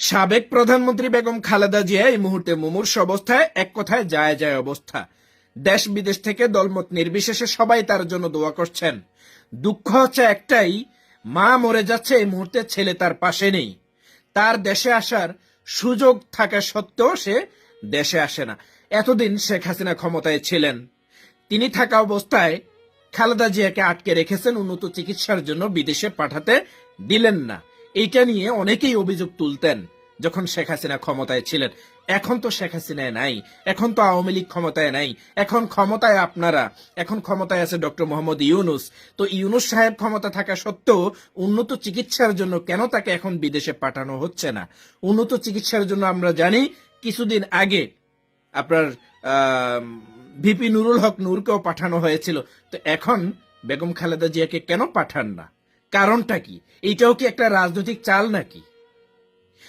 সাবেক প্রধানমন্ত্রী বেগম খালেদা জিয়া এই মুহূর্তে মুমূর্ষ অবস্থায়, এক কথায় যায় যায় অবস্থা। দেশ বিদেশ থেকে দলমত নির্বিশেষে সবাই তার জন্য দোয়া করছেন। দুঃখ হচ্ছে একটাই, মা মরে যাচ্ছে এই মুহূর্তে, ছেলে তার পাশে নেই। তার দেশে আসার সুযোগ থাকা সত্ত্বেও সে দেশে আসে না। এতদিন শেখ হাসিনা ক্ষমতায় ছিলেন। তিনি থাকা অবস্থায় খালেদা জিয়াকে আটকে রেখেছেন, উন্নত চিকিৎসার জন্য বিদেশে পাঠাতে দিলেন না। এইটা নিয়ে অনেকেই অভিযোগ তুলতেন, যখন শেখ হাসিনা ক্ষমতায় ছিলেন। এখন তো শেখ হাসিনায় নাই, এখন তো আওয়ামী লীগ ক্ষমতায় নাই, এখন ক্ষমতায় আপনারা, এখন ক্ষমতায় আছে ডক্টর মোহাম্মদ ইউনুস। তো ইউনুস সাহেব ক্ষমতা থাকা সত্ত্বেও উন্নত চিকিৎসার জন্য কেন তাকে এখন বিদেশে পাঠানো হচ্ছে না? উন্নত চিকিৎসার জন্য আমরা জানি, কিছুদিন আগে আপনার ভিপি নুরুল হক নূরকেও পাঠানো হয়েছিল। তো এখন বেগম খালেদা জিয়াকে কেন পাঠান না? কারণটা কি? এইটাও কি একটা রাজনৈতিক চাল নাকি?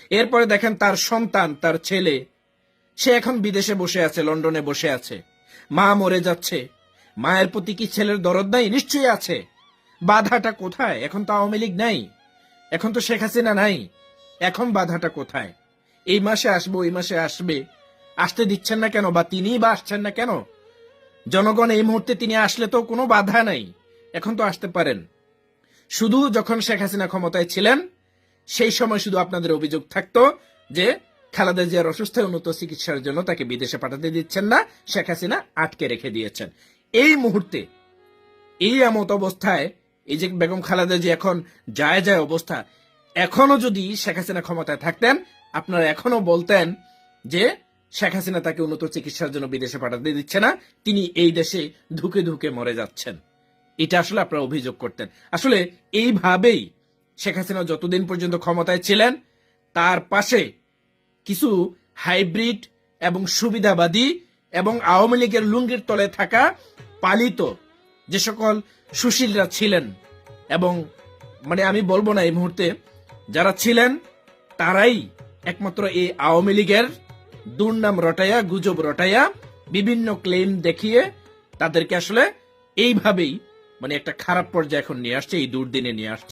এরপরে দেখেন তার সন্তান, তার ছেলে, সে এখন বিদেশে বসে আছে, লন্ডনে বসে আছে। মা মরে যাচ্ছে। মায়ের প্রতি কি ছেলের দরদ নাই? নিশ্চয়ই আছে। বাধাটা কোথায়? এখন তো আওয়ামী লীগ নাই। এখন তো শেখ হাসিনা নাই। এখন বাধাটা কোথায়? এই মাসে আসব, এই মাসে আসবে। আসতে দিচ্ছেন না কেন? বা তিনিই বা আসছেন না কেন? জনগণ এই মুহূর্তে তিনি আসলে তো কোনো বাধা নাই। এখন তো আসতে পারেন। শুধু যখন শেখ হাসিনা ক্ষমতায় ছিলেন, সেই সময় শুধু আপনাদের অভিযোগ থাকতো যে খালেদা জিয়ার অসুস্থ উন্নত চিকিৎসার জন্য তাকে বিদেশে পাঠাতে দিচ্ছেন না, শেখ হাসিনা আটকে রেখে দিয়েছেন। এই মুহূর্তে, এই এমত অবস্থায়, এই যে বেগম খালেদা জি এখন যায় যায় অবস্থা এখনও যদি শেখ হাসিনা ক্ষমতায় থাকতেন, আপনারা এখনও বলতেন যে শেখ হাসিনা তাকে উন্নত চিকিৎসার জন্য বিদেশে পাঠাতে দিচ্ছে না, তিনি এই দেশে ধুকে ধুকে মরে যাচ্ছেন। এটা আসলে আপনারা অভিযোগ করতেন। আসলে এইভাবেই শেখ হাসিনা যতদিন পর্যন্ত ক্ষমতায় ছিলেন, তার পাশে কিছু হাইব্রিড এবং সুবিধাবাদী এবং আওয়ামী লীগের লুঙ্গির তলে থাকা পালিত যে সকল সুশীলরা ছিলেন এবং মানে আমি বলব না এই মুহূর্তে, যারা ছিলেন, তারাই একমাত্র এই আওয়ামী লীগের দুর্নাম রটাইয়া, গুজব রটাইয়া বিভিন্ন ক্লেম দেখিয়ে তাদেরকে আসলে এইভাবেই মানে একটা খারাপ পর্যায়ে এখন নিয়ে আসছে এই দুর্দিনে নিয়ে আসছে।